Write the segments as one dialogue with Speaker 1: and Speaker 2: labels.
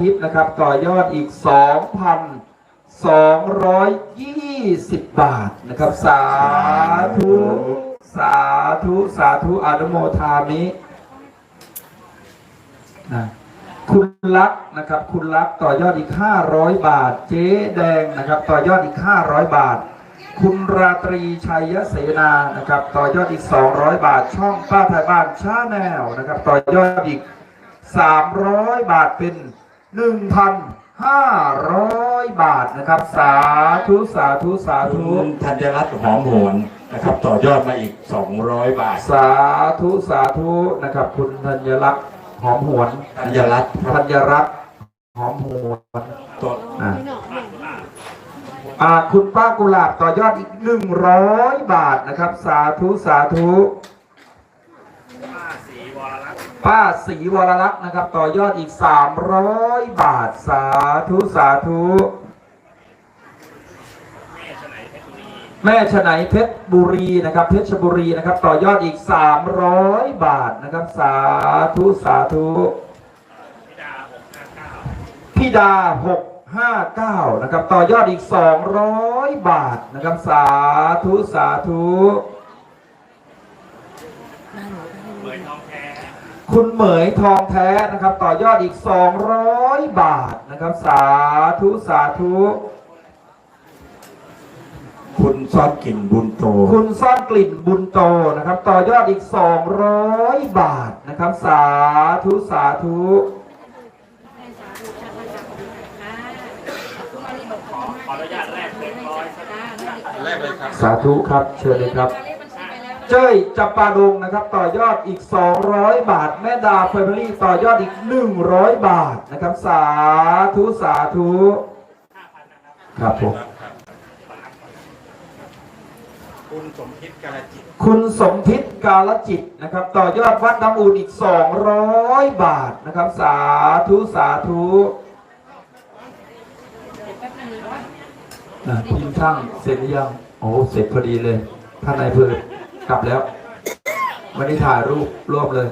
Speaker 1: ทิตย์นะครับ ต่อยอดอีก 2,220 บาทนะครับ สาธุ สาธุ สาธุอนุโมทามินะคุณลักษ์นะครับ คุณลักษ์ต่อยอดอีก 500 บาท เจ๊แดงนะครับ ต่อยอดอีก 500 บาท คุณราตรีชัยเสนานะครับ ต่อยอดอีก 200 บาท ช่องป้าไทยบ้านชาแนลนะครับ ต่อยอดอีก 300 บาทเป็น 1,500 บาทนะครับ สาธุสาธุสา
Speaker 2: คุ
Speaker 1: ธุ
Speaker 2: ณธัญรัตน์หอมโหวนนะครับต่อยอดมาอีก 200 บาท
Speaker 1: สาธุสาธุนะครับ คุณธัญรักษ์หอมหวน
Speaker 2: ธัญรัตน์
Speaker 1: ธัญรักษ์หอมหวน
Speaker 2: ตัว
Speaker 1: อะอ่าคุณป้ากุหลาบต่อยอดอีก 100 บาทนะครับ สาธุสาธุ ป้าศรีวรลักษณ์นะครับ ต่อยอดอีก 300 บาทสาธุสาธุแม่ฉไนเพชรบุรีนะครับ เพชรบุรีนะครับ ต่อยอดอีก 300 บาทนะครับ สาธุสาธุพิดา 659 นะครับ ต่อยอดอีก 200 บาทนะครับ สาธุสาธุ คุณเหมยทองแท้นะครับ ต่อยอดอีก 200 บาทนะครับ สาธุ สาธุ
Speaker 2: คุณซ่อนกลิ่นบุญโต
Speaker 1: คุณซ่อนกลิ่นบุญโตนะครับ ต่อยอดอีก 200 บาทนะครับ สาธุ สาธุ
Speaker 3: ขออนุญาตแรกเล็กน้อยสัก
Speaker 2: แรกเลยครับ
Speaker 1: สาธุครับ เชิญเลยครับ เจ้ยจับปาดงนะครับต่อยอดอีก 200 บาท แม่ดาเฟมิลี่ต่อยอดอีก 100 บาทนะครับ สาธุสาธุครับผม
Speaker 2: คุณสมคิดกาลจิต
Speaker 1: คุณสมพิษกาลจิตนะครับ ต่อยอดวัดน้ำอุ่นอีก 200 บาทนะครับ สาธุสาธุอะทีมช่างเสร็จหรือยังโอ้เสร็จพอดีเลยท่านนายอำเภอ กลับแล้ว วันนี้ถ่ายรูปรวบเลย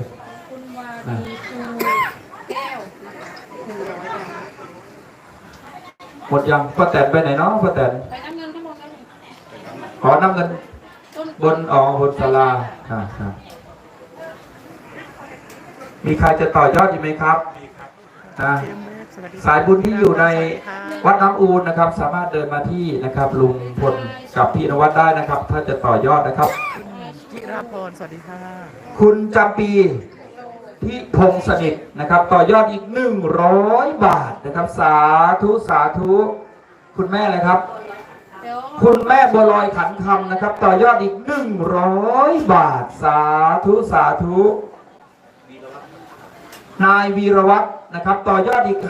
Speaker 4: คุณวารีคูแก้วนะคะหนึ่งร้อยบาท
Speaker 1: หมดยังป้าแตนไปไหนเนาะป้าแตน
Speaker 4: ไปน้ำเงินทั้งหมดแล้วนี่
Speaker 1: ขอน้ำเงิน
Speaker 4: ต้น
Speaker 1: บนอ๋อบนศาลาครับครับมีใครจะต่อยอดอีกไหมครับนะสายบุญที่อยู่ในวัดน้ำอูนนะครับ สามารถเดินมาที่นะครับ ลุงพลกับพี่นวัดได้นะครับ ถ้าจะต่อยอดนะครับ
Speaker 5: จิราพรสวัสดีค่ะ
Speaker 1: คุณจำปีที่พงษ์สนิทนะครับ ต่อยอดอีก 100 บาทนะครับ สาธุสาธุ คุณแม่เลยครับ
Speaker 4: เดี๋ยว
Speaker 1: คุณแม่บัวลอยขันคำนะครับ ต่อยอดอีก 100 บาท สาธุสาธุ นายวีรวัตรนะครับ ต่อยอดอีก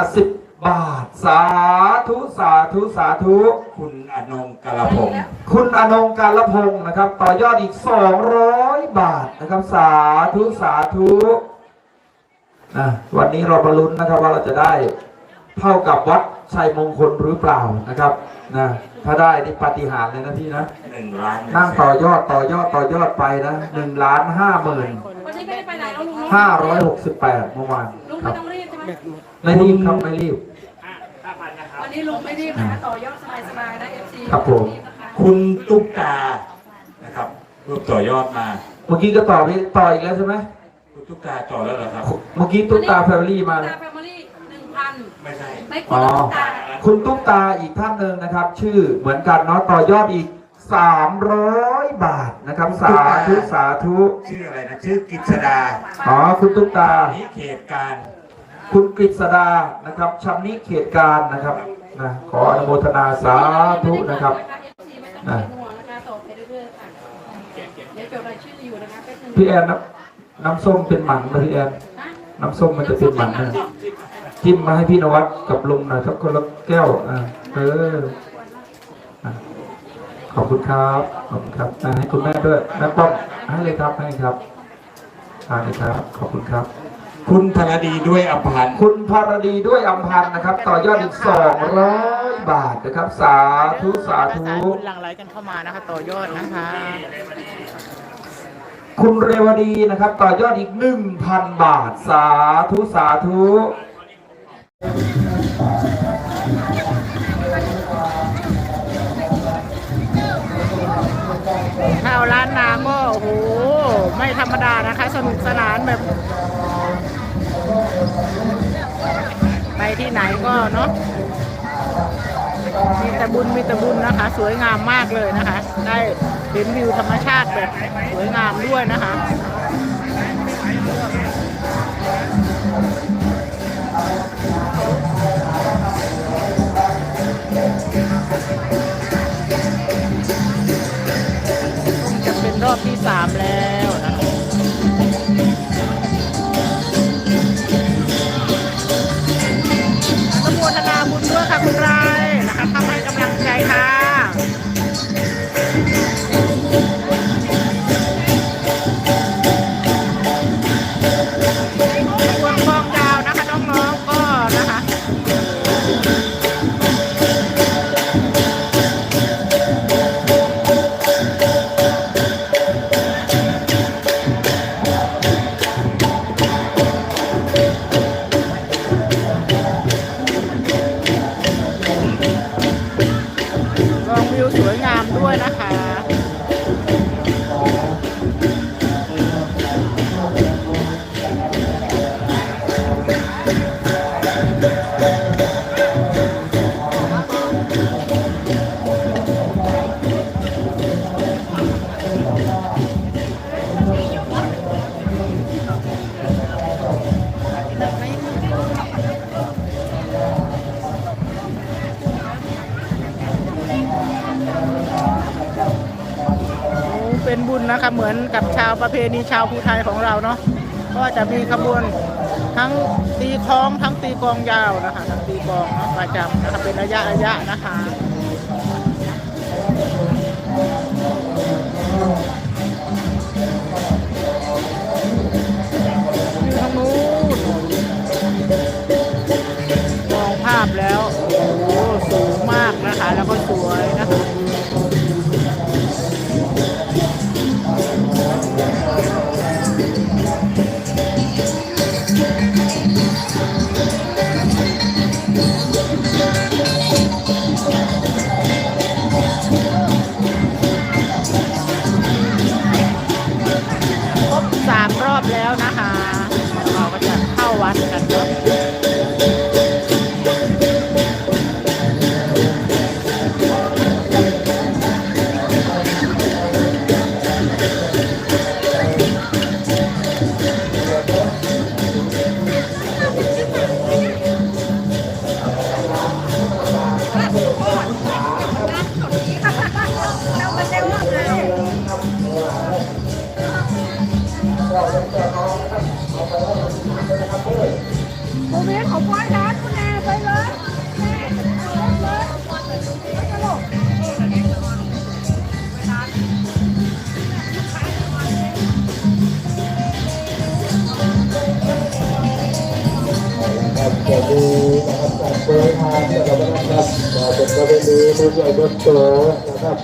Speaker 1: 50 บาท สาธุสาธุสาธุ
Speaker 2: คุณอนงกาลพงศ์
Speaker 1: คุณอนงการละพงศ์นะครับ ต่อยอดอีก 200 บาทนะครับ สาธุสาธุนะวันนี้เรามาลุ้นนะครับว่าเราจะได้เท่ากับวัดชัยมงคลหรือเปล่านะครับนะถ้าได้นี่ปาฏิหาริย์เลยนะพี่นะ
Speaker 2: หนึ่งล้าน
Speaker 1: นั่งต่อยอดต่อยอดต่อยอดไปนะหนึ่งล้านห้าหมื่น
Speaker 4: วันนี้ไม่ได้ไปไหนแล้วลุงเนอะ
Speaker 1: ห้าร้อยหกสิบแปดเมื่อวาน
Speaker 4: ลุง
Speaker 1: ค
Speaker 4: ไม่
Speaker 1: รับ
Speaker 4: ต้องรีบใช่ไหม
Speaker 1: ไม่รีบครับไม่รีบ
Speaker 3: ห้าห้าพั นนะครับ
Speaker 4: วันนี้ลุงไม่รีบนะคะต่อยอดสบายๆนะเอฟซี
Speaker 1: ครับผม
Speaker 4: นะคะ
Speaker 2: คุณตุ๊กตานะครับรูปต่อยอดมา
Speaker 1: เมื่อกี้ก็ต่อไปต่ออีกแล้วใช่ไหม
Speaker 2: คุณตุ๊กตาต่อแล้วเหรอครับ
Speaker 1: เมื่อกี้ตุ๊กตาแฟมิลี่มา
Speaker 4: ตา
Speaker 1: แล้ว
Speaker 4: แฟมิลี่หนึ่งพัน
Speaker 2: ไม่ใช่
Speaker 4: ไม่ค
Speaker 1: อ๋
Speaker 4: น
Speaker 1: อ
Speaker 4: ละตุ๊กตา
Speaker 1: คุณตุ๊กตาอีกท่านหนึ่งนะครับ ชื่อเหมือนกันเนาะต่อยอดอีก 300 บาทนะครับ สาธุสาธุ
Speaker 2: ชื่ออะไรนะชื่อกิษดา
Speaker 1: อ๋อคุณตุ๊กตา
Speaker 2: นิเขตการ
Speaker 1: คุณกฤษดานะครับชำนิเขตการนะครับ นะขออนุโมทนาสาธุนะครับ
Speaker 4: เอฟซีไม่ต้องเป็นะคะต่อไปเรื่อยๆค่ะเดี๋ยวจดรายชื่ออยู่นะคะแป๊บ
Speaker 1: พี่แอนน้ำน้ำส้มเป็นหมันนะพี่แอน
Speaker 4: นะ
Speaker 1: น้ำส้มมันจะเป็นหมันนะจิ้มมาให้พี่นวัดกับลุงหน่อยสักคนละแก้วอ่าเออขอบคุณครับขอบคุณครับให้คุณแม่ด้วยแม่ป้อมให้เลยครับให้ครับให้เลยครับ ขอบคุณครับ
Speaker 2: คุณพรดีด้วยอัมพัน
Speaker 1: คุณพรดีด้วยอัมพันนะครับ ต่อยอดอีก200 บาทนะครับ สาธุ สาธุ
Speaker 5: หลังไหลกันเข้ามานะคะต่อยอดนะคะ
Speaker 1: คุณเรวดีนะครับ ต่อยอดอีกหนึ่งพันบาท สาธุ สาธุข้าวร้า
Speaker 5: นนาก็โอ้โห ไม่ธรรมดานะคะ สนุกสนานแบบ ไปที่ไหนก็เนาะมีแต่บุญมีแต่บุญนะคะ สวยงามมากเลยนะคะ ได้เห็นวิวธรรมชาติแบบสวยงามด้วยนะคะจะเป็นรอบที่สามแล้ว เป็นบุญนะคะเหมือนกับชาวประเพณีชาวภูไทยของเราเนาะก็จะมีขบวนทั้งตีคล้องทั้งตีกองยาวนะคะทั้งตีกองเนาะประจำนะคะเป็นระยะระยะนะคะอยู่ทางนู้นมองภาพแล้วโอ้โหสูงมากนะคะ แล้วก็สวยนะคะ นะครั
Speaker 6: บมาเปิดทางที่เราได้รับก็เป็นประเพณีผู้ใหญ่บุญโตนะครับ